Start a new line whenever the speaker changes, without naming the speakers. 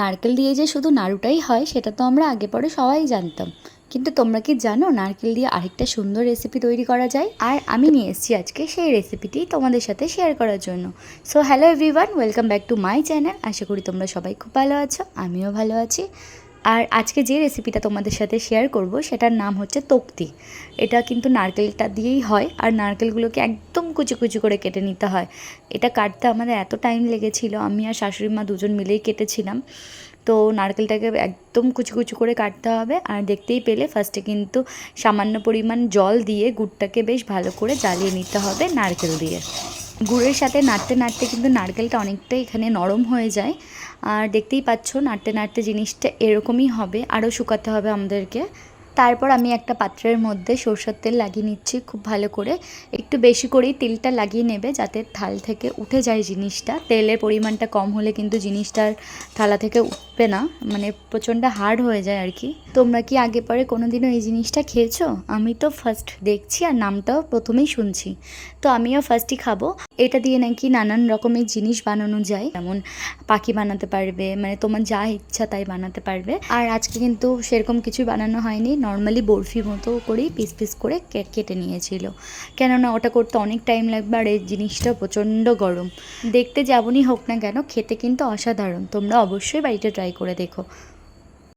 নারকেল দিয়ে যে শুধু নাড়ুটাই হয়, সেটা তো আমরা আগে পরে সবাই জানতাম। কিন্তু তোমরা কি জানো নারকেল দিয়ে আরেকটা সুন্দর রেসিপি তৈরি করা যায়? আর আমি নিয়ে এসেছি আজকে সেই রেসিপিটি তোমাদের সাথে শেয়ার করার জন্য। So hello everyone welcome back to my channel আশা করি তোমরা সবাই খুব ভালো আছো, আমিও ভালো আছি। আর আজকে যে রেসিপিটা তোমাদের সাথে শেয়ার করব, সেটার নাম হচ্ছে তক্তি। এটা কিন্তু নারকেলটা দিয়েই হয়, আর নারকেলগুলোকে একদম কুচি কুচি করে কেটে নিতে হয়। এটা কাটতে আমাদের এত টাইম লেগেছিল, আমি আর শাশুড়ি মা দুজন মিলেই কেটেছিলাম। তো নারকেলটাকে একদম কুচি কুচি করে কাটতে হবে, আর দেখতেই পেলে ফার্স্টে কিন্তু সামান্য পরিমাণ জল দিয়ে গুড়টাকে বেশ ভালো করে জ্বালিয়ে নিতে হবে নারকেল দিয়ে। গুড়ের সাথে নাড়তে নাড়তে কিন্তু নারকেলটা অনেকটাই এখানে নরম হয়ে যায়। আর দেখতেই পাচ্ছ, নাড়তে নাড়তে জিনিসটা এরকমই হবে, আরও শুকাতে হবে আমাদেরকে। তারপর আমি একটা পাত্রের মধ্যে সরষের তেল লাগিয়ে নিচ্ছি খুব ভালো করে। একটু বেশি করেই তেলটা লাগিয়ে নেবে যাতে থাল থেকে উঠে যায় জিনিসটা। তেলের পরিমাণটা কম হলে কিন্তু জিনিসটার থালা থেকে উঠবে না মানে প্রচণ্ড হার্ড হয়ে যায় আর কি। তোমরা কি আগে পরে কোনো দিনও এই জিনিসটা খেয়েছো? আমি তো ফার্স্ট দেখছি আর নামটাও প্রথমেই শুনছি। তো আমিও ফার্স্টই খাব। এটা দিয়ে নাকি নানান রকমের জিনিস বানানো যায়। যেমন পাখি বানাতে পারবে মানে তোমার যা ইচ্ছা তাই বানাতে পারবে। আর আজকে কিন্তু সেরকম কিছু বানানো হয়নি। নর্মালি বরফি মতো করেই পিস পিস করে কেটে নিয়েছিল। কেননা ওটা করতে অনেক টাইম লাগবে আর এই জিনিসটা প্রচণ্ড গরম। দেখতে যেমনই হোক না কেন, খেতে কিন্তু অসাধারণ। তোমরা অবশ্যই বাড়িতে ট্রাই করে দেখো।